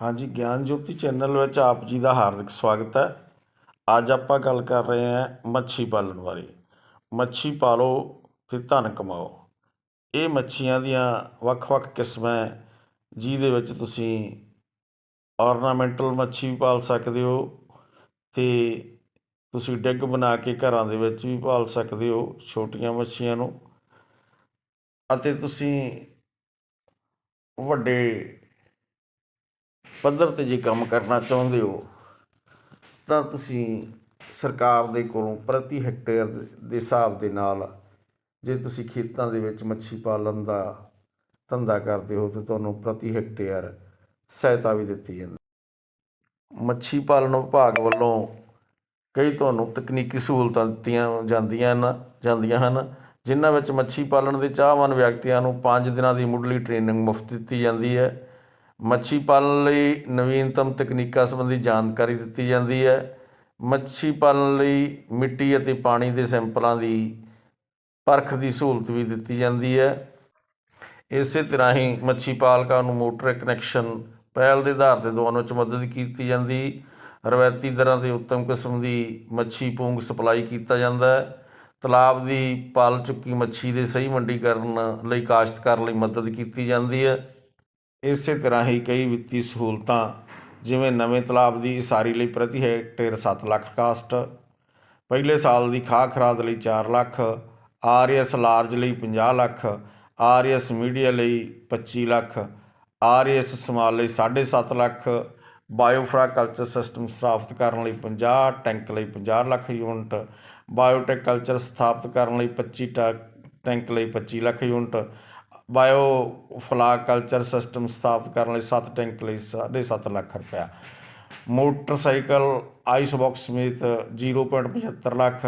ਹਾਂਜੀ ਗਿਆਨ ਜੋਤੀ ਚੈਨਲ ਵਿੱਚ ਆਪ ਜੀ ਦਾ ਹਾਰਦਿਕ ਸਵਾਗਤ ਹੈ। ਅੱਜ ਆਪਾਂ ਗੱਲ ਕਰ ਰਹੇ ਹਾਂ ਮੱਛੀ ਪਾਲਣ ਬਾਰੇ। ਮੱਛੀ ਪਾਲੋ ਤੇ ਧਨ ਕਮਾਓ। ਇਹ ਮੱਛੀਆਂ ਦੀਆਂ ਵੱਖ-ਵੱਖ ਕਿਸਮਾਂ ਜਿਹਦੇ ਵਿੱਚ ਤੁਸੀਂ ਆਰਨਾਮੈਂਟਲ ਮੱਛੀ ਵੀ ਪਾਲ ਸਕਦੇ ਹੋ ਤੇ ਤੁਸੀਂ ਡਿੱਗ ਬਣਾ ਕੇ ਘਰਾਂ ਦੇ ਵਿੱਚ ਵੀ ਪਾਲ ਸਕਦੇ ਹੋ ਛੋਟੀਆਂ ਮੱਛੀਆਂ ਨੂੰ। ਅਤੇ ਤੁਸੀਂ ਵੱਡੇ ਪੱਧਰ ਤੇ ਜੇ ਕੰਮ ਕਰਨਾ ਚਾਹੁੰਦੇ ਹੋ, ਤਾਂ ਤੁਸੀਂ ਸਰਕਾਰ ਦੇ ਕੋਲੋਂ ਪ੍ਰਤੀ ਹੈਕਟੇਅਰ ਦੇ ਹਿਸਾਬ ਦੇ ਨਾਲ ਜੇ ਤੁਸੀਂ ਖੇਤਾਂ ਦੇ ਵਿੱਚ ਮੱਛੀ ਪਾਲਣ ਦਾ ਧੰਦਾ ਕਰਦੇ ਹੋ, ਤਾਂ ਤੁਹਾਨੂੰ ਪ੍ਰਤੀ ਹੈਕਟੇਅਰ ਸਹਾਇਤਾ ਵੀ ਦਿੱਤੀ ਜਾਂਦੀ ਮੱਛੀ ਪਾਲਣ ਵਿਭਾਗ ਵੱਲੋਂ ਕਈ ਤੁਹਾਨੂੰ ਤਕਨੀਕੀ ਸਹੂਲਤਾਂ ਦਿੱਤੀਆਂ ਜਾਂਦੀਆਂ ਹਨ ਜਾਂਦੀਆਂ ਹਨ, ਜਿਨ੍ਹਾਂ ਵਿੱਚ ਮੱਛੀ ਪਾਲਣ ਦੇ ਚਾਹਵਾਨ ਵਿਅਕਤੀਆਂ ਨੂੰ 5 ਦਿਨਾਂ ਦੀ ਮੁੱਢਲੀ ਟ੍ਰੇਨਿੰਗ ਮੁਫਤ ਦਿੱਤੀ ਜਾਂਦੀ ਹੈ। ਮੱਛੀ ਪਾਲਣ ਲਈ ਨਵੀਨਤਮ ਤਕਨੀਕਾਂ ਸੰਬੰਧੀ ਜਾਣਕਾਰੀ ਦਿੱਤੀ ਜਾਂਦੀ ਹੈ। ਮੱਛੀ ਪਾਲਣ ਲਈ ਮਿੱਟੀ ਅਤੇ ਪਾਣੀ ਦੇ ਸੈਂਪਲਾਂ ਦੀ ਪਰਖ ਦੀ ਸਹੂਲਤ ਵੀ ਦਿੱਤੀ ਜਾਂਦੀ ਹੈ। ਇਸੇ ਤਰ੍ਹਾਂ ਹੀ ਮੱਛੀ ਪਾਲਕਾਂ ਨੂੰ ਮੋਟਰ ਕਨੈਕਸ਼ਨ ਪਹਿਲ ਦੇ ਆਧਾਰ ਤੇ ਦਵਾਉਣ ਵਿੱਚ ਮਦਦ ਕੀਤੀ ਜਾਂਦੀ। ਰਵਾਇਤੀ ਦਰਾਂ ਤੇ ਉੱਤਮ ਕਿਸਮ ਦੀ ਮੱਛੀ ਪੂੰਗ ਸਪਲਾਈ ਕੀਤਾ ਜਾਂਦਾ ਹੈ। ਤਲਾਬ ਦੀ ਪਾਲ ਚੁੱਕੀ ਮੱਛੀ ਦੇ ਸਹੀ ਮੰਡੀਕਰਨ ਲਈ ਕਾਸ਼ਤਕਾਰ ਲਈ ਮਦਦ ਕੀਤੀ ਜਾਂਦੀ ਹੈ। ਇਸੇ ਤਰ੍ਹਾਂ ਹੀ ਕਈ ਵਿੱਤੀ ਸਹੂਲਤਾਂ, ਜਿਵੇਂ ਨਵੇਂ ਤਲਾਬ ਦੀ ਇਸਾਰੀ ਲਈ ਪ੍ਰਤੀ ਹੈਕਟੇਅਰ 7 ਲੱਖ ਕਾਸਟ, ਪਹਿਲੇ ਸਾਲ ਦੀ ਖਾਹ ਖਰਾਦ ਲਈ 4 ਲੱਖ, ਆਰਐਸ ਲਾਰਜ ਲਈ 50 ਲੱਖ, ਆਰਐਸ ਮੀਡੀਆ ਲਈ 25 ਲੱਖ, ਆਰਐਸ ਸਮਾਲ ਲਈ 7.5 ਲੱਖ ਬਾਇਓਫਰਾ ਕਲਚਰ ਸਿਸਟਮ ਸਥਾਪਿਤ ਕਰਨ ਲਈ 50 ਟੈਂਕ ਲਈ 50 ਲੱਖ ਯੂਨਿਟ, ਬਾਇਓਟੈਕ ਕਲਚਰ ਸਥਾਪਿਤ ਕਰਨ ਲਈ 25 ਟੈਂਕ ਲਈ 25 lakh unit biofloc culture system ਸਥਾਪਿਤ ਕਰਨ ਲਈ 7 ਟੈਂਕ ਲਈ 7.5 ਲੱਖ ਰੁਪਇਆ। ਮੋਟਰਸਾਈਕਲ, ਆਈਸ ਬਾਕਸ ਸਮੇਤ 0.75 ਲੱਖ,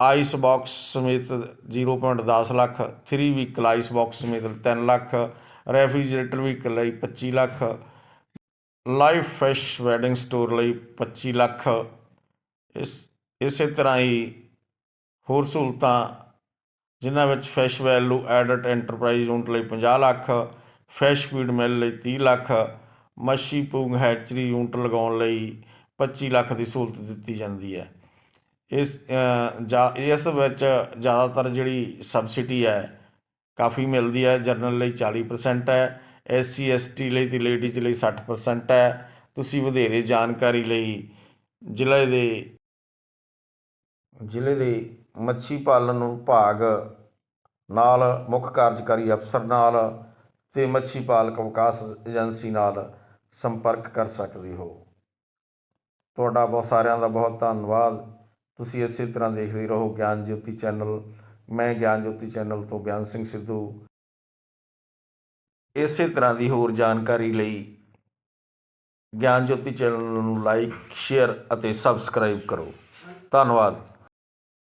ਆਈਸ ਬਾਕਸ ਸਮੇਤ 0.10 ਲੱਖ 3 ਵੀਕਲ ਆਈਸ ਬਾਕਸ ਸਮੇਤ 3 ਲੱਖ, ਰੈਫਰੀਜਰੇਟਰ ਵੀਕਲ ਲਈ 25 lakh, life fish vending store ਲਈ 25 ਲੱਖ। ਇਸ ਇਸੇ ਤਰ੍ਹਾਂ ਹੀ ਹੋਰ ਸਹੂਲਤਾਂ ਜਿਨ੍ਹਾਂ ਵਿੱਚ fish value added enterprise unit ਲਈ 50 ਲੱਖ, ਫਿਸ਼ ਫੀਡ ਮਿਲ ਲਈ 30 ਲੱਖ, ਮੱਛੀ ਪੂੰਗ ਹੈਚਰੀ ਯੂਨਿਟ ਲਗਾਉਣ ਲਈ 25 ਲੱਖ ਦੀ ਸਹੂਲਤ ਦਿੱਤੀ ਜਾਂਦੀ ਹੈ। ਇਸ ਜਾ, ਇਸ ਵਿੱਚ ਜ਼ਿਆਦਾਤਰ ਜਿਹੜੀ ਸਬਸਿਡੀ ਹੈ ਕਾਫੀ ਮਿਲਦੀ ਹੈ, ਜਨਰਲ ਲਈ 40% ਹੈ, ਐਸਸੀ, ਐਸਟੀ ਲਈ ਤੇ ਲੇਡੀਜ਼ ਲਈ 60% ਹੈ। ਤੁਸੀਂ ਵਧੇਰੇ ਜਾਣਕਾਰੀ ਲਈ ਜ਼ਿਲ੍ਹੇ ਦੇ ਜ਼ਿਲ੍ਹੇ ਦੇ ਮੱਛੀ ਪਾਲਣ ਵਿਭਾਗ ਨਾਲ, ਮੁੱਖ ਕਾਰਜਕਾਰੀ ਅਫਸਰ ਨਾਲ ਤੇ ਮੱਛੀ ਪਾਲਕ ਵਿਕਾਸ ਏਜੰਸੀ ਨਾਲ ਸੰਪਰਕ ਕਰ ਸਕਦੇ ਹੋ। ਤੁਹਾਡਾ ਬਹੁਤ ਸਾਰਿਆਂ ਦਾ ਬਹੁਤ ਧੰਨਵਾਦ। ਤੁਸੀਂ ਇਸੇ ਤਰ੍ਹਾਂ ਦੇਖਦੇ ਰਹੋ ਗਿਆਨ ਜੋਤੀ ਚੈਨਲ। ਮੈਂ ਗਿਆਨ ਜੋਤੀ ਚੈਨਲ ਤੋਂ ਗਿਆਨ ਸਿੰਘ ਸਿੱਧੂ। ਇਸੇ ਤਰ੍ਹਾਂ ਦੀ ਹੋਰ ਜਾਣਕਾਰੀ ਲਈ ਗਿਆਨ ਜੋਤੀ ਚੈਨਲ ਨੂੰ ਲਾਈਕ, ਸ਼ੇਅਰ ਅਤੇ ਸਬਸਕ੍ਰਾਈਬ ਕਰੋ। ਧੰਨਵਾਦ।